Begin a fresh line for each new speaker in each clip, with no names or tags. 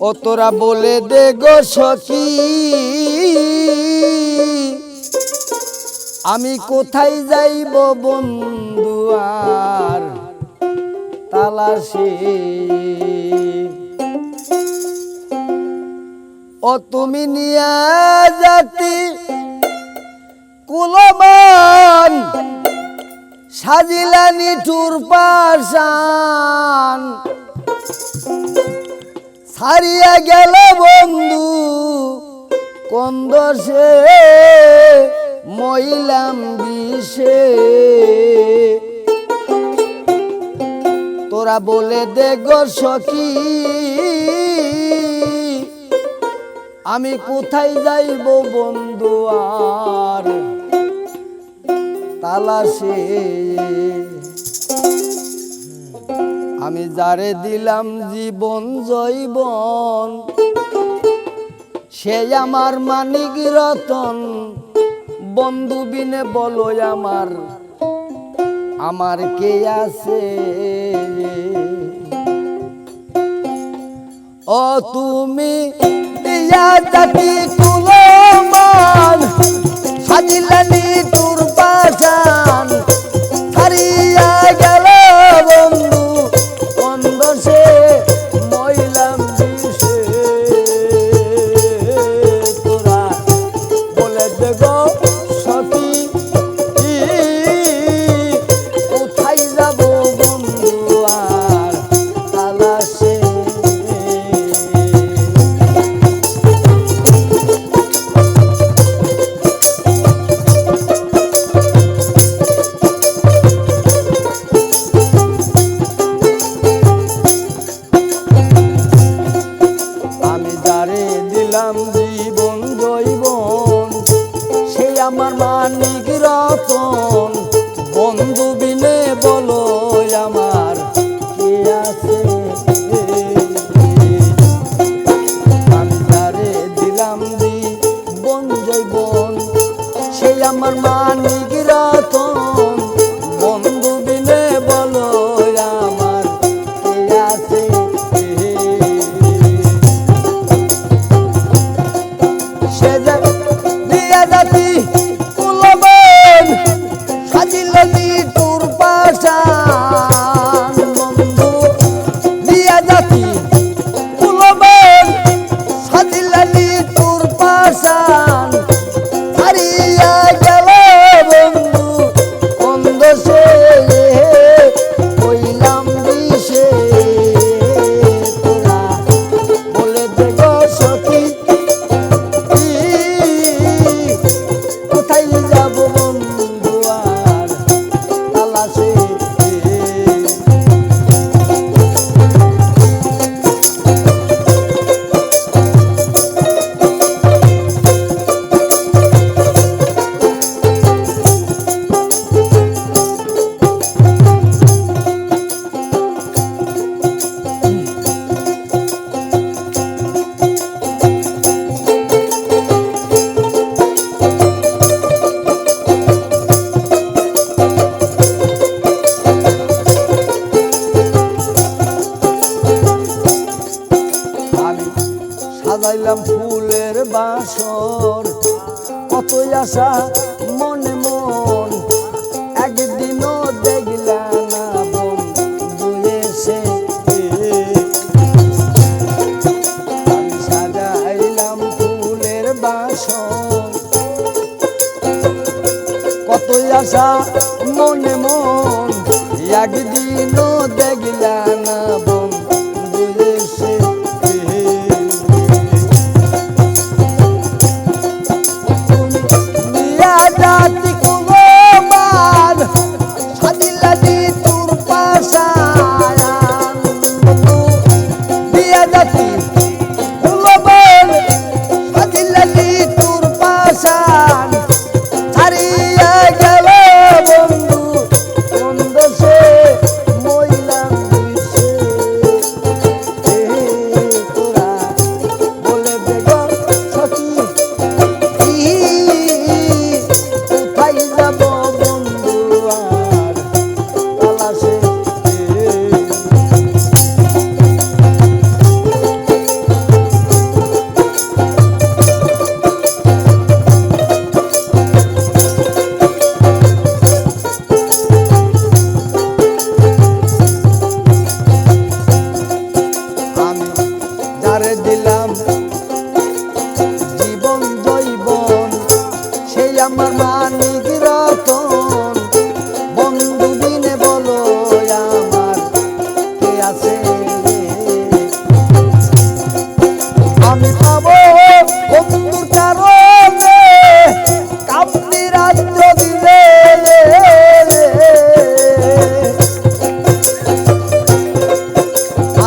ও তোরা বলে দে গো সখী, আমি কোথায় যাইব বন্ধু আর তালাশে? ও তুমি নিয়া জাতি কুলমান সাজিলানি টুর পাশান ছাড়িয়া গেল বন্ধু কন্দসে মইলাম বিষে? তোরা বলে দে সখী, আমি কোথায় যাইব বন্ধু আর তালাশে? আমি যারে দিলাম জীবন, জৈবন, সে আমার মানিক রতন। বন্ধু বিনে বলো আমার আমার কে আছে? ও তুমি দিয়া জাতি সাজিলানি মানিক বন্ধু বিনে বলো আমার কে আছে? দিলাম যারে দিলাম জীবন সেই আমার মানিক রতন। বাসর কতই আশা, মনে মন। একদিনও দেখলা না বন্ধু এসে। আমি সাজাইলাম ফুলের বাসর কতই আশা, মনে মন। একদিনও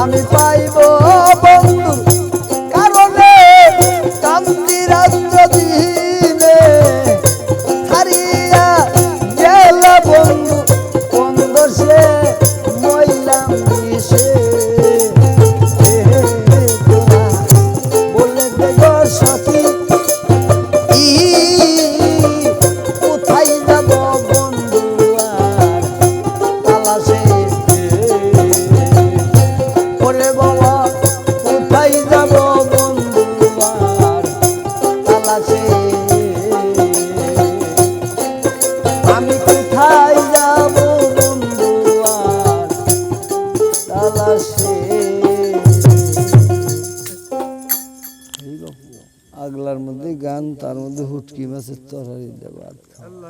আমি পাইব মধ্যে হুটকি মাছের তরকারি দেওয়া
আল্লাহ